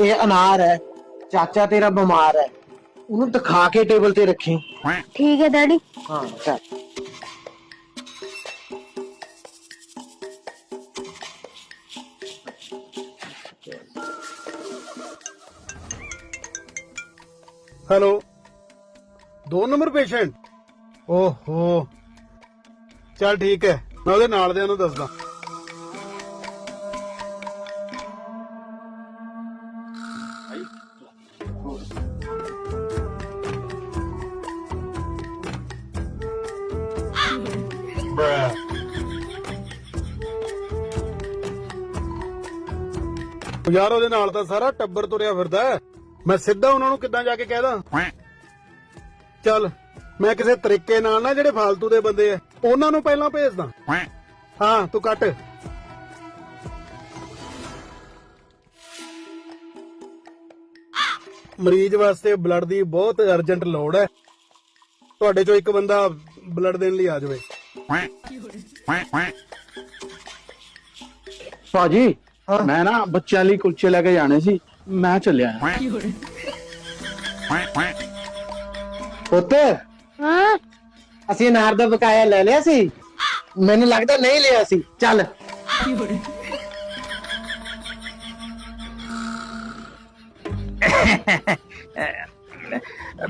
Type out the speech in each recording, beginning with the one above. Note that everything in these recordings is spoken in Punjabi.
ਇਹ ਅਨਾਰ ਹੈ ਚਾਚਾ ਤੇਰਾ ਬਿਮਾਰ ਹੈ। ਉਹਨੂੰ ਦਿਖਾ ਕੇ ਟੇਬਲ ਤੇ ਰੱਖੀ। ਠੀਕ ਹੈ ਡੈਡੀ। ਹਾਂ ਚੱਲ। ਹੈਲੋ। ਦੋ ਨੰਬਰ ਪੇਸ਼ੈਂਟ। ਓਹੋ। ਚੱਲ ਠੀਕ ਹੈ ਮੈਂ ਉਹਦੇ ਨਾਲ ਦਿਆਂ ਨੂੰ ਦੱਸਦਾ। ਯਾਰ ਉਹਦੇ ਨਾਲ ਤਾਂ ਸਾਰਾ ਟੱਬਰ ਤੁਰਿਆ ਫਿਰਦਾ ਹੈ। ਮੈਂ ਸਿੱਧਾ ਉਹਨਾਂ ਨੂੰ ਕਿੱਦਾਂ ਜਾ ਕੇ ਕਹਿਦਾ ਚੱਲ ਮੈਂ ਕਿਸੇ ਤਰੀਕੇ ਨਾਲ ਨਾ ਜਿਹੜੇ ਫਾਲਤੂ ਦੇ ਬੰਦੇ ਆ ਉਹਨਾਂ ਨੂੰ ਪਹਿਲਾਂ ਭੇਜਦਾ ਹਾਂ ਤੂੰ ਕੱਟ। ਮਰੀਜ਼ ਵਾਸਤੇ ਬਲੱਡ ਦੀ ਬਹੁਤ ਅਰਜੈਂਟ ਲੋੜ ਹੈ। ਤੁਹਾਡੇ ਚੋਂ ਇੱਕ ਬੰਦਾ ਬਲੱਡ ਦੇਣ ਲਈ ਆ ਜਾਵੇ। ਭਾਜੀ ਮੈਂ ਨਾ ਬੱਚਿਆਂ ਲਈ ਕੁਲਚੇ ਲੈ ਕੇ ਜਾਣੇ ਸੀ। ਮੈਂ ਚੱਲਿਆ। ਪੁੱਤ ਹਾਂ। ਅਸੀਂ ਅਨਾਰ ਦਾ ਬਕਾਇਆ ਲੈ ਲਿਆ ਸੀ। ਮੈਨੂੰ ਲੱਗਦਾ ਨਹੀਂ ਲਿਆ ਸੀ। ਚੱਲ।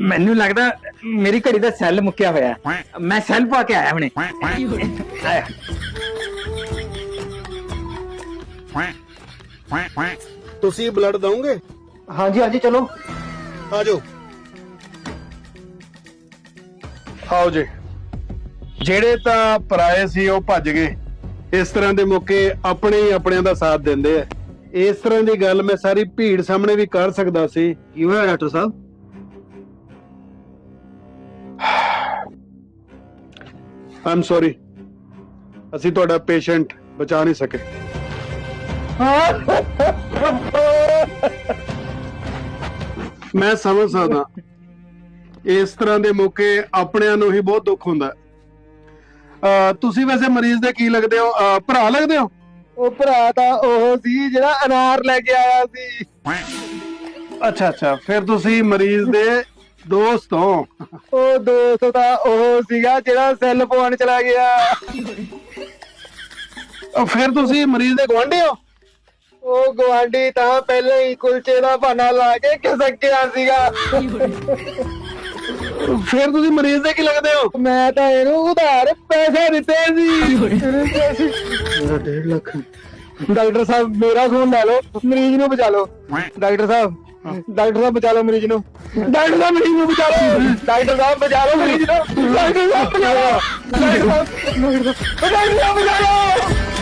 ਮੈਨੂੰ ਲੱਗਦਾ ਮੇਰੀ ਘੜੀ ਦਾ ਸੈੱਲ ਮੁੱਕਿਆ ਹੋਇਆ ਹੈ। ਮੈਂ ਸੈੱਲ ਪਾ ਕੇ ਆਇਆ ਹੁਣੇ। ਆਇਆ। ਤੁਸੀਂ ਬਲੱਡ ਦਵੋਗੇ? ਹਾਂਜੀ ਹਾਂਜੀ ਚਲੋ। ਆ ਜਾਓ। ਆਓ ਜੀ। ਜਿਹੜੇ ਤਾਂ ਪਰਾਏ ਸੀ ਉਹ ਭੱਜ ਗਏ। ਇਸ ਤਰ੍ਹਾਂ ਦੇ ਮੌਕੇ ਆਪਣੇ ਹੀ ਆਪਣਿਆਂ ਦਾ ਸਾਥ ਦਿੰਦੇ ਆ। ਇਸ ਤਰ੍ਹਾਂ ਦੀ ਗੱਲ ਮੈਂ ਸਾਰੀ ਭੀੜ ਸਾਹਮਣੇ ਵੀ ਕਰ ਸਕਦਾ ਸੀ। ਕੀ ਹੋਇਆ ਡਾਕਟਰ ਸਾਹਿਬ? ਆਮ ਸੌਰੀ ਅਸੀਂ ਤੁਹਾਡਾ ਪੇਸ਼ੈਂਟ ਬਚਾ ਨਹੀਂ ਸਕੇ। ਮੈਂ ਸਮਝ ਸਕਦਾ। ਇਸ ਤਰ੍ਹਾਂ ਦੇ ਮੌਕੇ ਆਪਣਿਆਂ ਨੂੰ ਹੀ ਬਹੁਤ ਦੁੱਖ ਹੁੰਦਾ। ਅ ਤੁਸੀਂ ਵੈਸੇ ਮਰੀਜ਼ ਦੇ ਕੀ ਲੱਗਦੇ ਹੋ? ਅਹ ਭਰਾ ਲੱਗਦੇ ਹੋ? ਉਹ ਭਰਾ ਤਾਂ ਉਹ ਸੀ ਜਿਹੜਾ ਅਨਾਰ ਲੈ ਕੇ ਆਇਆ ਸੀ। ਅੱਛਾ ਅੱਛਾ। ਫਿਰ ਤੁਸੀਂ ਮਰੀਜ਼ ਦੇ ਦੋਸਤ ਉਹ ਦੋਸਤ ਤਾਂ ਉਹ ਸੀਗਾ ਜਿਹੜਾ ਸੈੱਲ ਪਵਾਉਣ ਚਲਾ ਗਿਆ। ਅਹ ਫਿਰ ਤੁਸੀਂ ਮਰੀਜ਼ ਦੇ ਗਵਾਂਢੀ ਹੋ? ਉਹ ਗਵਾਂਢੀ ਤਾਂ ਪਹਿਲਾਂ ਹੀ ਕੁਲਚੇ ਦਾ ਬਹਾਨਾ ਲਾ ਕੇ ਖਿਸਕਿਆ ਸੀਗਾ। ਫਿਰ ਤੁਸੀਂ ਮਰੀਜ਼ ਦੇ ਕੀ ਲੱਗਦੇ ਹੋ? ਮੈਂ ਤਾਂ ਇਹਨੂੰ ਉਧਾਰ ਪੈਸੇ ਦਿੱਤੇ ਸੀ। ਮੇਰਾ 1.5 ਲੱਖ। ਡਾਕਟਰ ਸਾਹਿਬ ਮੇਰਾ ਫੋਨ ਲੈ ਲਓ ਮਰੀਜ਼ ਨੂੰ ਬਚਾ ਲਓ। ਡਾਕਟਰ ਸਾਹਿਬ ਡਾਕਟਰ ਸਾਹਿਬ ਬਚਾ ਲਓ ਮਰੀਜ਼ ਨੂੰ। ਡਾਕਟਰ ਸਾਹਿਬ ਮਰੀਜ਼ ਨੂੰ ਬਚਾ ਲਓ। ਡਾਕਟਰ ਸਾਹਿਬ ਬਚਾ ਲਓ ਮਰੀਜ਼ ਨੂੰ। ਡਾਕਟਰ ਸਾਹਿਬ ਬਚਾ ਲਓ। ਡਾਕਟਰ ਸਾਹਿਬ ਬਚਾ ਲਓ।